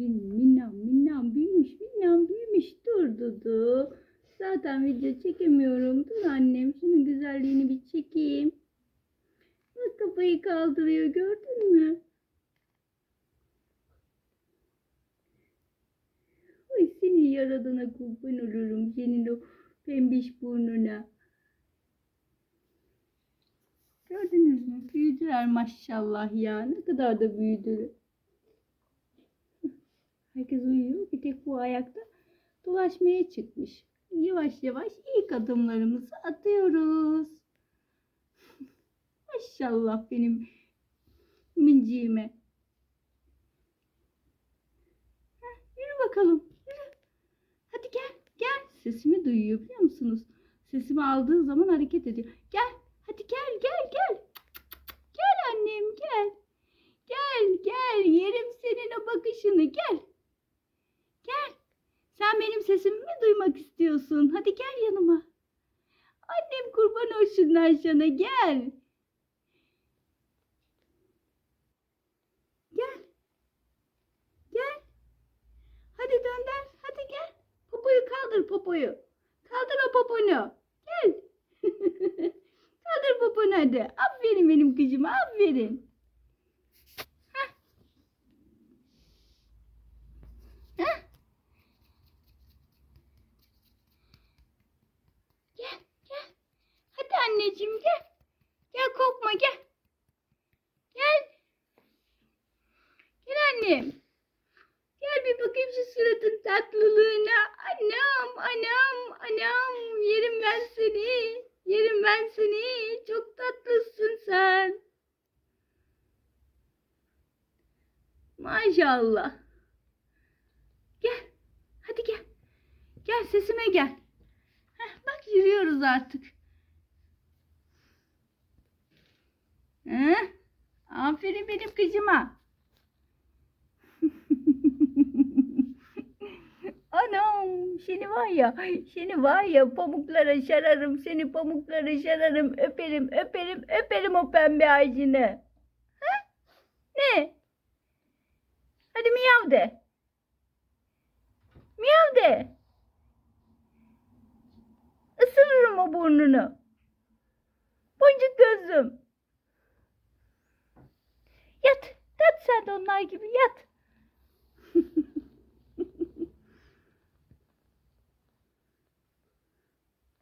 benim minnam minnam büyümüş minnam büyümüş dur Dudu. Zaten video çekemiyorum. Dur annem şunun güzelliğini bir çekeyim. Bak kafayı kaldırıyor gördün mü? Ay seni yaradana kurban olurum senin o pembiş burnuna. Gördünüz mü? Büyüdüler maşallah ya. Ne kadar da büyüdüler. Herkes uyuyor. Bir tek bu ayakta dolaşmaya çıkmış. Yavaş yavaş ilk adımlarımızı atıyoruz. Maşallah benim minciğime. Heh, Yürü bakalım. Yürü. Hadi gel. Gel. Sesimi duyuyor biliyor musunuz? Sesimi aldığı zaman hareket ediyor. Gel. Hadi gel gel gel. Gel annem gel. Gel gel. Yerim senin o bakışını. Gel. Sen benim sesimi mi duymak istiyorsun? Hadi gel yanıma. Annem kurban olsunlar sana. Gel. Gel. Gel. Hadi dönder. Hadi gel. Popoyu kaldır popoyu. Kaldır o poponu. Gel. kaldır poponu hadi. Aferin benim kızıma. Aferin. Heh. Heh. Gel, gel. Hadi anneciğim gel. Gel korkma gel. Gel. Gel annem. Gel bir bakayım şu suratın tatlılığına. Anam, anam, anam. Yerim ben seni. Yerim ben seni. Çok tatlısın sen. Maşallah. Gel. Hadi gel. Gel sesime gel. Heh, bak yürüyoruz artık. Heh, aferin benim kızıma. Anam seni var ya seni var ya pamuklara şararım seni pamuklara şararım öperim öperim öperim o pembe ağacını. Ha? Ne? Hadi miyav de. Miyav de. Isırırım o burnunu. Boncuk gözlüm. Yat. Yat sen de onlar gibi yat.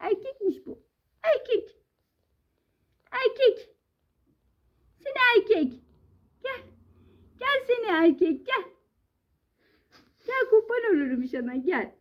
Erkekmiş bu. Erkek. Erkek. Seni erkek. Gel. Gel seni erkek gel. Gel sana gel.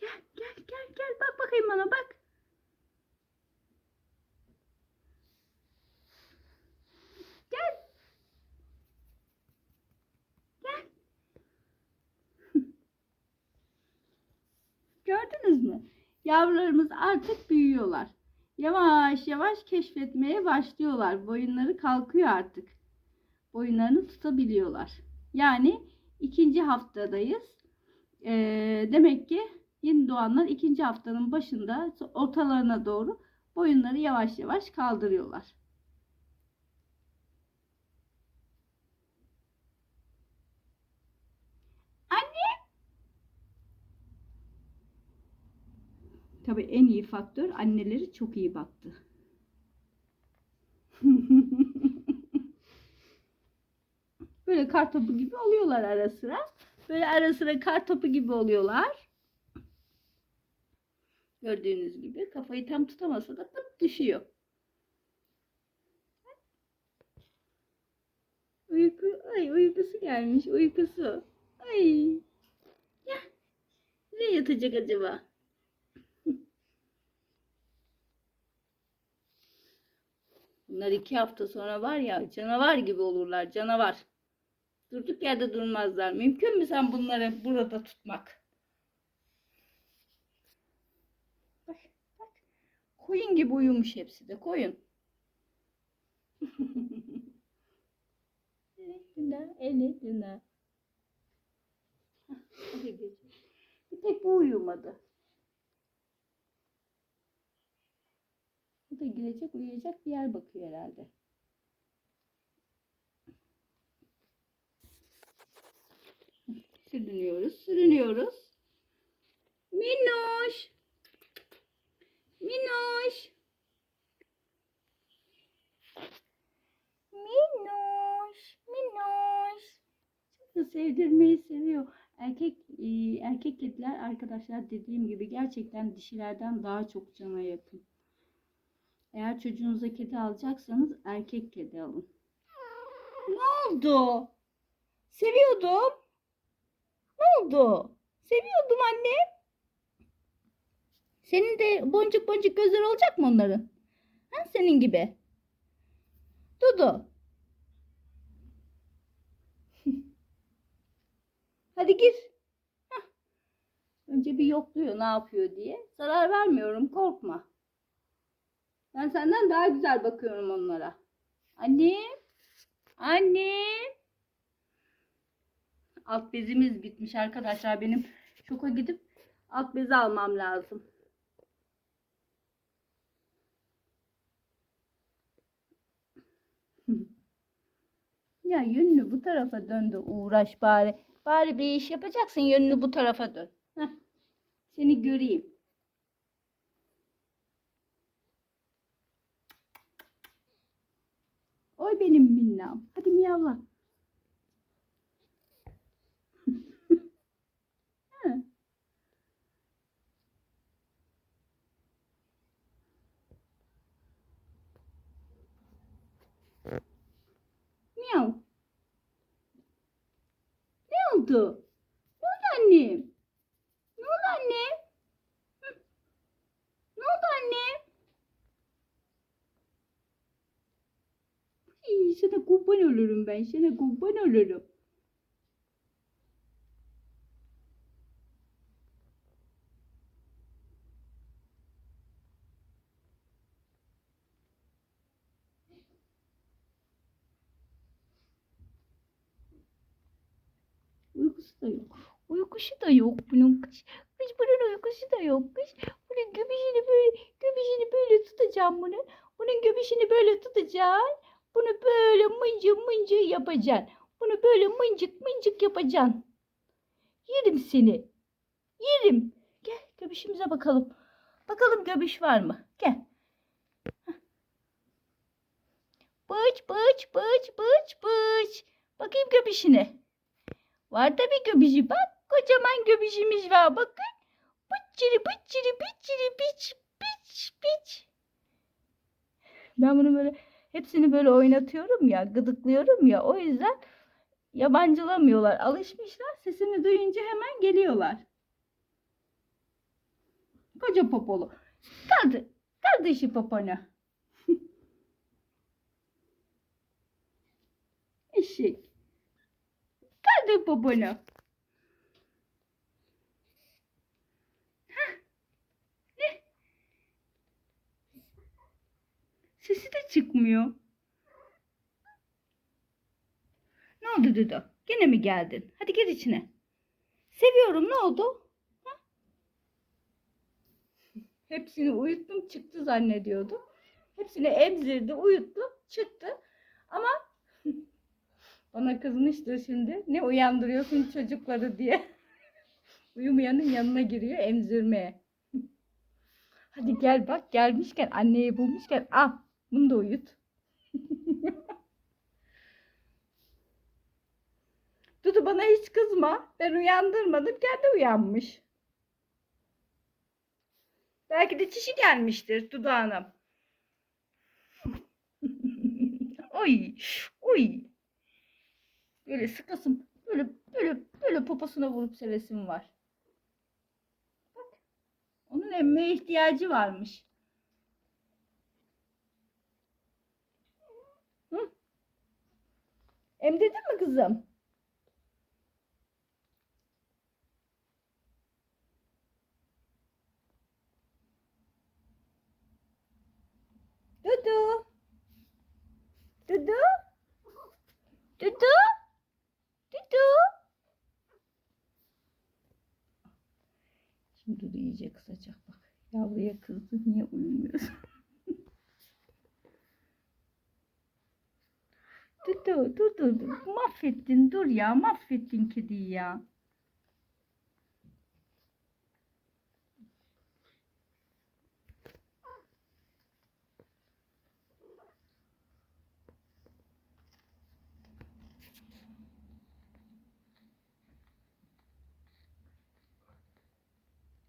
Gel gel gel gel bak bakayım bana bak. Gel. Gel. Gördünüz mü? Yavrularımız artık büyüyorlar. Yavaş yavaş keşfetmeye başlıyorlar. Boyunları kalkıyor artık. Boyunlarını tutabiliyorlar. Yani ikinci haftadayız. Ee, demek ki yeni doğanlar ikinci haftanın başında ortalarına doğru boyunları yavaş yavaş kaldırıyorlar. Anne! Tabii en iyi faktör anneleri çok iyi baktı. Böyle kar topu gibi oluyorlar ara sıra. Böyle ara sıra kar topu gibi oluyorlar. Gördüğünüz gibi kafayı tam tutamasa da tıp düşüyor. Uyku, ay uykusu gelmiş uykusu. Ay. Ya. Nereye yatacak acaba? Bunlar iki hafta sonra var ya canavar gibi olurlar canavar. Durduk yerde durmazlar. Mümkün mü sen bunları burada tutmak? Bak bak. Koyun gibi uyumuş hepsi de koyun. Evet Dina, evet Dina. Bir tek bu uyumadı. Da girecek, uyuyacak bir yer bakıyor herhalde. Sürünüyoruz, sürünüyoruz. Minnoş. Minnoş. Minnoş. Minnoş. Çok da sevdirmeyi seviyor. Erkek e, erkek kediler arkadaşlar dediğim gibi gerçekten dişilerden daha çok cana yakın. Eğer çocuğunuza kedi alacaksanız erkek kedi alın. Ne oldu? Seviyordum. Ne oldu? Seviyordum anne. Senin de boncuk boncuk gözler olacak mı onların? Ha, senin gibi. Dudu. Hadi gir. Hah. Önce bir yokluyor ne yapıyor diye. Zarar vermiyorum korkma. Ben senden daha güzel bakıyorum onlara. Annem. Annem. Alt bezimiz bitmiş arkadaşlar. Benim şoka gidip alt bezi almam lazım. Ya yönünü bu tarafa döndü uğraş bari. Bari bir iş yapacaksın yönünü bu tarafa dön. Heh. Seni göreyim. Oy benim minnam. Hadi miyavla. Hı. Miyav. Ne oldu? Ne oldu annem? Ne oldu annem? Hı. Ne oldu annem? İyi, sana kurban olurum ben. Sana kurban olurum. Uykusu da yok. Uykusu da yok bunun kış. Kış bunun uykusu da yok kış. Bunun göbüşünü böyle, göbüşünü böyle tutacağım bunun. Bunun göbüşünü böyle tutacaksın. Bunu böyle mıncı mıncı yapacaksın. Bunu böyle mıncık mıncık yapacaksın. Yerim seni. Yerim. Gel göbüşümüze bakalım. Bakalım göbüş var mı? Gel. Bıç bıç bıç bıç bıç. Bakayım göbüşüne. Var tabii göbüşü bak. Kocaman göbüşümüz var bakın. Bıçırı bıçırı bıçırı biç biç biç. Ben bunu böyle hepsini böyle oynatıyorum ya, gıdıklıyorum ya. O yüzden yabancılamıyorlar. Alışmışlar. Sesini duyunca hemen geliyorlar. Koca popolu. Kaldı. Kaldı işi popona. Eşek. Kaldır poponu. Hah. Ne? Sesi de çıkmıyor. Ne oldu Dudu? Gene mi geldin? Hadi gir içine. Seviyorum. Ne oldu? Ha? Hepsini uyuttum çıktı zannediyordu. Hepsini emzirdi, uyuttu, çıktı. Ama bana kızmıştır şimdi. Ne uyandırıyorsun çocukları diye. Uyumayanın yanına giriyor emzirmeye. Hadi gel bak gelmişken anneyi bulmuşken al bunu da uyut. Dudu bana hiç kızma. Ben uyandırmadım. Kendi uyanmış. Belki de çişi gelmiştir Dudu Hanım. oy, oy. Böyle sıkasım, böyle böyle böyle poposuna vurup sevesim var. Bak. Onun emmeye ihtiyacı varmış. Hı? Emdirdin mi kızım? Dudu. Dudu. Dudu. Dudu. Şimdi Dudu iyice kızacak bak. Yavruya kızdı niye uyumuyorsun? dur dur dur dur. Mahvettin dur ya mahvettin kediyi ya.